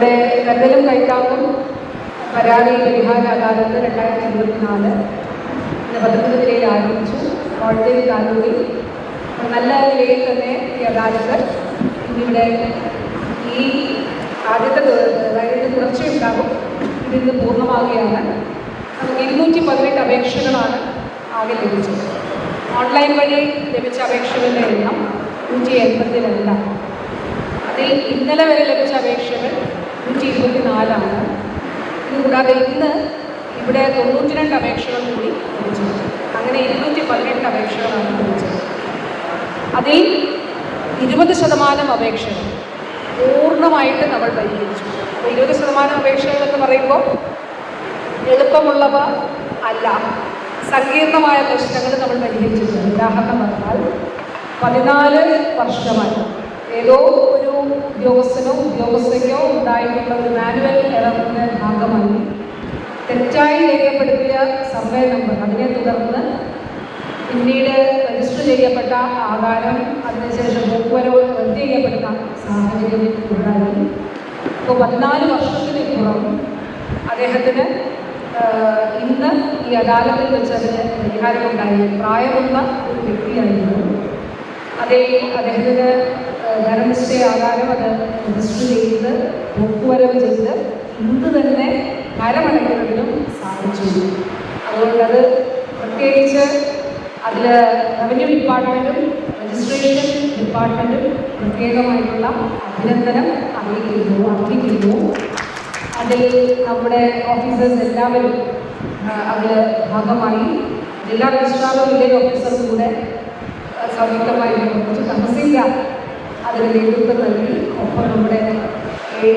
നമ്മുടെ കരുതലും കൈത്താങ്ങും പരാതി പരിഹാര അദാലത്ത് രണ്ടായിരത്തി ഇരുപത്തിനാല് പത്തൊമ്പത് നിലയിൽ ആരംഭിച്ചു. കോഴഞ്ചേരി താലൂക്കിൽ നല്ല നിലയിൽ തന്നെ ഈ അദാലത്ത് ഇന്നിവിടെ ഈ ആദ്യത്തെ അതായത് തുടർച്ചയുണ്ടാകും ഇതിന്ന് പൂർണമാകുകയാണ് നമുക്ക് ഇരുന്നൂറ്റി പതിനെട്ട് അപേക്ഷകളാണ് ആകെ ലഭിച്ചത്. ഓൺലൈൻ വഴി ലഭിച്ച അപേക്ഷകളുടെ എണ്ണം നൂറ്റി എൺപത്തിരണ്ടാണ്. അതിൽ ഇന്നലെ വരെ ലഭിച്ച അപേക്ഷകൾ ഇതുകൂടാതെ ഇന്ന് ഇവിടെ തൊണ്ണൂറ്റി രണ്ട് അപേക്ഷകൾ കൂടി ലഭിച്ചു അങ്ങനെ ഇരുന്നൂറ്റി പതിനെട്ട് അപേക്ഷകളാണ് ലഭിച്ചത് അതിൽ ഇരുപത് ശതമാനം അപേക്ഷകൾ പൂർണമായിട്ട് നമ്മൾ പരിഹരിച്ചു. അപ്പോൾ ഇരുപത് ശതമാനം അപേക്ഷകൾ എന്ന് പറയുമ്പോൾ എളുപ്പമുള്ളവ അല്ല. സങ്കീർണമായ പ്രശ്നങ്ങൾ നമ്മൾ പരിഹരിച്ചിട്ടുണ്ട്. ഉദാഹരണം പറഞ്ഞാൽ പതിനാല് വർഷമായി ഏതോ ഒരു ഉദ്യോഗസ്ഥനോ ഉദ്യോഗസ്ഥയ്ക്കോ ഉണ്ടായിട്ടുള്ള ഒരു മാനുവൽ തെറ്റായി രേഖപ്പെടുത്തിയ സർവേ നമ്പർ. അതിനെ തുടർന്ന് പിന്നീട് രജിസ്റ്റർ ചെയ്യപ്പെട്ട ആധാരം അതിനുശേഷം പോക്കുവരവ് റദ്ദ് ചെയ്യപ്പെടുന്ന സാഹചര്യം ഉണ്ടായിരുന്നു ഇപ്പോൾ പതിനാല് വർഷത്തിന് പുറം അദ്ദേഹത്തിന് ഇന്ന് ഈ അദാലത്തിൽ വെച്ച് അതിന് പരിഹാരമുണ്ടായി. പ്രായമുള്ള ഒരു വ്യക്തിയായിരുന്നു. അതേ അദ്ദേഹത്തിന് ധനനിശ്ചയ ആധാരം അത് രജിസ്റ്റർ ചെയ്ത് പോക്കുവരവ് ചെയ്ത് ഇന്ന് തന്നെ കരമടയ്ക്കുന്നതിനും സാധിച്ചു അതുകൊണ്ട് അത് പ്രത്യേകിച്ച് അതിൽ റവന്യൂ ഡിപ്പാർട്ട്മെന്റും രജിസ്ട്രേഷൻ ഡിപ്പാർട്ട്മെന്റും പ്രത്യേകമായിട്ടുള്ള അഭിനന്ദനം അറിയിക്കുന്നു അർപ്പിക്കുന്നു. അതിൽ നമ്മുടെ ഓഫീസേഴ്സ് എല്ലാവരും അതിൽ ഭാഗമായി ജില്ലാ രജിസ്ട്രാറും വില്ലേജ് ഓഫീസറും കൂടെ സംയുക്തമായി പ്രവർത്തിച്ചു തഹസീൽദാർ അതിന് നേതൃത്വം നൽകി. ഒപ്പം നമ്മുടെ എ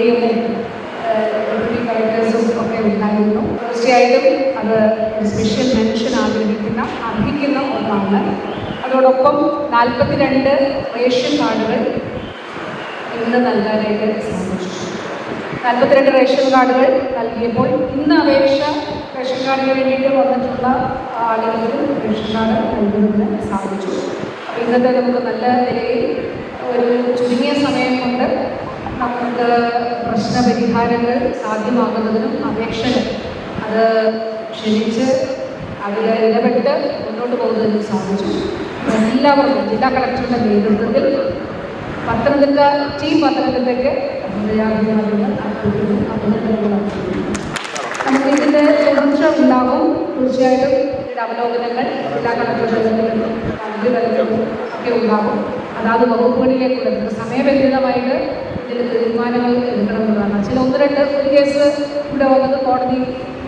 ഡെപ്യൂട്ടി ഉണ്ടായിരുന്നു തീർച്ചയായിട്ടും അത് ഒരു സ്പെഷ്യൽ മെൻഷൻ ആഗ്രഹിക്കുന്ന അർഹിക്കുന്ന ഒന്നാണ്. അതോടൊപ്പം നാൽപ്പത്തി രണ്ട് റേഷൻ കാർഡുകൾ ഇന്ന് നൽകാനായിട്ട് സാധിച്ചു. നാൽപ്പത്തിരണ്ട് റേഷൻ കാർഡുകൾ നൽകിയപ്പോൾ ഇന്ന് അപേക്ഷ റേഷൻ കാർഡിന് വേണ്ടിയിട്ട് വന്നിട്ടുള്ള ആളുകൾക്ക് റേഷൻ കാർഡ് നൽകുന്നതിന് സാധിച്ചു. അപ്പോൾ ഇന്നത്തെ നമുക്ക് നല്ല നിലയിൽ ഒരു ചുരുങ്ങിയ സമയം കൊണ്ട് നമുക്ക് പ്രശ്നപരിഹാരങ്ങൾ സാധ്യമാകുന്നതിനും അപേക്ഷകൾ അത് ക്ഷണിച്ച് അതിൽ ഇടപെട്ട് മുന്നോട്ട് പോകുന്നതിന് സാധിച്ചു. എല്ലാവർക്കും ജില്ലാ കളക്ടറുടെ നേതൃത്വത്തിൽ പത്തനംതിട്ട ടീം പത്തനംതിട്ടയ്ക്ക് നമുക്ക് ഇതിന്റെ തുടർച്ച ഉണ്ടാകും തീർച്ചയായിട്ടും ഇതിന്റെ അവലോകനങ്ങൾ ജില്ലാ കളക്ടറുടെ ഒക്കെ ഉണ്ടാകും. അതാത് വകുപ്പുകളിലേക്കുള്ള സമയബന്ധിതമായിട്ട് ഇതിൽ തീരുമാനങ്ങൾ എടുക്കണമെന്നുള്ളതാണ് ചില ഒന്ന് രണ്ട് ഒരു കേസ് ഇവിടെ വന്നത് കോടതി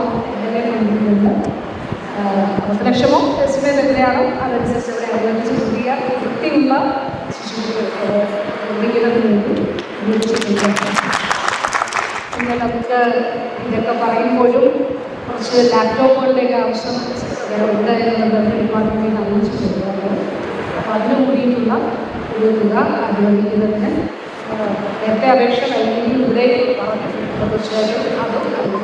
പത്ത് ലക്ഷം രൂപ എന്നെ കൊണ്ടിട്ടുണ്ട് പത്ത് ലക്ഷമോ എസ്റ്റിമേറ്റ് തന്നെയാണ് അതനുസരിച്ച് ഇവിടെ അനുബന്ധിച്ച് പുതിയ കൃത്യമുള്ള ഉപയോഗിച്ചിട്ടുണ്ട് പിന്നെ നമുക്ക് ഇതൊക്കെ പറയുമ്പോഴും കുറച്ച് ലാപ്ടോപ്പുകളുടെയൊക്കെ ആവശ്യം ഉണ്ട് എന്നുള്ളത് ഡിപ്പാർട്ട്മെന്റിൽ അറിയിച്ചിട്ടുണ്ട് അപ്പോൾ അതിന് കൂടിയിട്ടുള്ള ഒരു തുക അനുവദിക്കുന്നതിന് നേരത്തെ അപേക്ഷ നൽകിയെങ്കിൽ ഇവിടെ പറഞ്ഞു തീർച്ചയായിട്ടും അതും